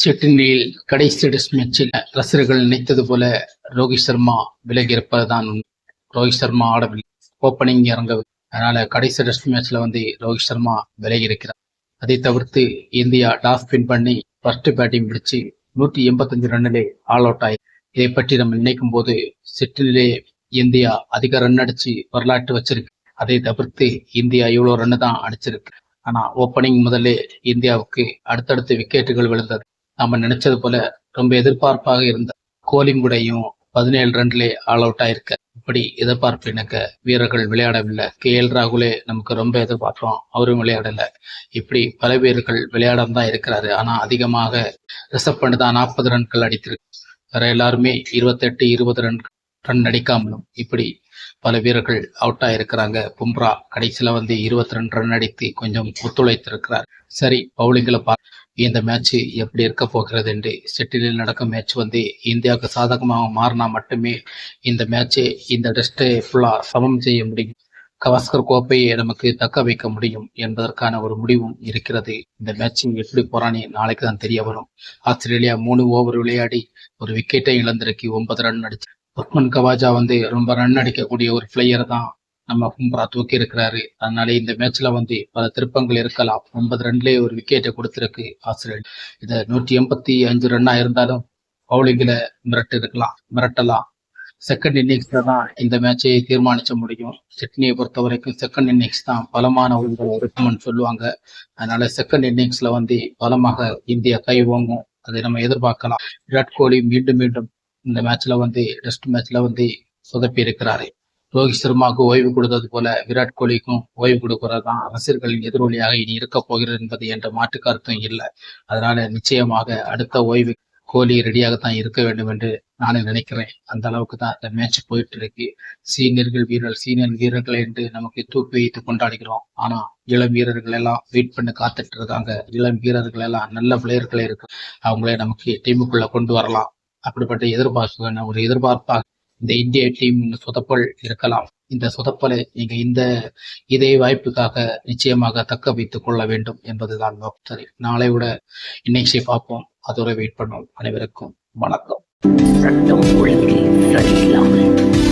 சிட்னியில் கடைசி டெஸ்ட் மேட்சில் ரசிகர்கள் நினைத்தது போல ரோஹித் சர்மா விலகி இருப்பதுதான் உண்மை. ரோஹித் சர்மா ஆடவில்லை ஓப்பனிங் இறங்கவில்லை அதனால கடைசி டெஸ்ட் மேட்ச்ல வந்து ரோஹித் சர்மா விலகி இருக்கிறார் அதை தவிர்த்து இந்தியா டாஸ் பின் பண்ணி ஃபர்ஸ்ட் பேட்டிங் பிடிச்சு நூற்றி எண்பத்தஞ்சு ரன்னிலே ஆல் அவுட் ஆகி இதை பற்றி நம்ம நினைக்கும் போது சிட்னிலே இந்தியா அதிக ரன் அடிச்சு வரலாற்று வச்சிருக்கு. அதை தவிர்த்து இந்தியா இவ்வளோ ரன் தான் அடிச்சிருக்கு. ஆனா ஓப்பனிங் முதல்ல இந்தியாவுக்கு அடுத்தடுத்து விக்கெட்டுகள் விழுந்தது. நம்ம நினைச்சது போல ரொம்ப எதிர்பார்ப்பாக இருந்த கோலிங் உடையும் பதினேழு ரன்லே ஆல் அவுட் ஆயிருக்க. இப்படி எதிர்பார்ப்பு எனக்கு வீரர்கள் விளையாடவில்லை. கே. எல். ராகுலே நமக்கு ரொம்ப எதிர்பார்க்கிறோம் அவரும் விளையாடலை. இப்படி பல வீரர்கள் விளையாடாம தான் இருக்கிறாரு. ஆனா அதிகமாக ரிசர்வ் பண்ணி தான் நாற்பது ரன்கள் அடித்திருக்கு வேற எல்லாருமே இருபத்தெட்டு இருபது ரன் ரன் அடிக்காமலும் இப்படி பல வீரர்கள் அவுட் ஆயிருக்கிறாங்க. பும்ரா கடைசியில வந்து இருபத்தி ரெண்டு ரன் அடித்து கொஞ்சம் ஒத்துழைத்திருக்கிறார். சரி பவுலிங்கில் பா இந்த மேட்ச் எப்படி இருக்க போகிறது என்று செட்டிலில் நடக்கும் மேட்ச் வந்து இந்தியாவுக்கு சாதகமாக மாறினா மட்டுமே இந்த மேட்சை இந்த டெஸ்ட்டை ஃபுல்லா சமம் செய்ய முடியும். கவாஸ்கர் கோப்பையை நமக்கு தக்க வைக்க முடியும் என்பதற்கான ஒரு முடிவும் இருக்கிறது. இந்த மேட்சிங் எப்படி போறானே நாளைக்கு தான் தெரிய வரும். ஆஸ்திரேலியா மூணு ஓவர் விளையாடி ஒரு விக்கெட்டை இழந்திருக்கி ஒன்பது ரன் அடிச்சு. உஸ்மன் கவாஜா வந்து ரொம்ப ரன் அடிக்கக்கூடிய ஒரு பிளேயர் தான். நம்ம பும்ரா தூக்கி இருக்கிறாரு அதனால இந்த மேட்ச்ல வந்து பல திருப்பங்கள் இருக்கலாம். ஒன்பது ரன்லேயே ஒரு விக்கெட்டை கொடுத்திருக்கு ஆஸ்திரேலியா இதை நூற்றி எண்பத்தி அஞ்சு ரன்னா இருந்தாலும் பவுலிங்கில் மிரட்டு இருக்கலாம் மிரட்டலாம் செகண்ட் இன்னிங்ஸ்ல தான் இந்த மேட்சை தீர்மானிக்க முடியும். சிட்னியை பொறுத்த வரைக்கும் செகண்ட் இன்னிங்ஸ் தான் பலமான ஒரு இருக்கும்னு சொல்லுவாங்க. அதனால செகண்ட் இன்னிங்ஸ்ல வந்து பலமாக இந்தியா கை வாங்கும் அதை நம்ம எதிர்பார்க்கலாம். விராட் கோலி மீண்டும் மீண்டும் இந்த மேட்ச்ல வந்து டெஸ்ட் மேட்ச்ல வந்து சொதப்பி இருக்கிறாரு ரோஹித் சர்மாவுக்கு ஓய்வு கொடுத்தது போல விராட் கோலிக்கும் ஓய்வு கொடுக்கிறது தான் ரசிகர்களின் எதிரொலியாக இனி இருக்க போகிறது என்பது என்ற மாற்று கருத்தும் இல்லை. அதனால நிச்சயமாக அடுத்த ஓய்வு கோலி ரெடியாகத்தான் இருக்க வேண்டும் என்று நானும் நினைக்கிறேன். அந்த அளவுக்கு தான் இந்த மேட்ச் போயிட்டு இருக்கு. சீனியர்கள் வீரர் சீனியர் வீரர்கள் என்று நமக்கு தூக்கி வைத்து கொண்டாடுகிறோம். ஆனா இளம் வீரர்கள் எல்லாம் வெயிட் பண்ணி காத்துட்டு இருக்காங்க. இளம் வீரர்கள் எல்லாம் நல்ல பிளேயர்களே இருக்கு அவங்களே நமக்கு டீமுக்குள்ள கொண்டு வரலாம். அப்படிப்பட்ட எதிர்பார்ப்பு ஒரு எதிர்பார்ப்பாக இந்த இந்திய டீம் சொதப்பல் இருக்கலாம். இந்த சொதப்பலை நீங்க இந்த இதே வாய்ப்புக்காக நிச்சயமாக தக்க வைத்துக் கொள்ள வேண்டும் என்பதுதான் நோக்கம். சரி நாளை விட இன்னைக்கு பார்ப்போம். அதோட வெயிட் பண்ணுவோம். அனைவருக்கும் வணக்கம். சட்டம் ஒழுங்கு சரியில்லாமல்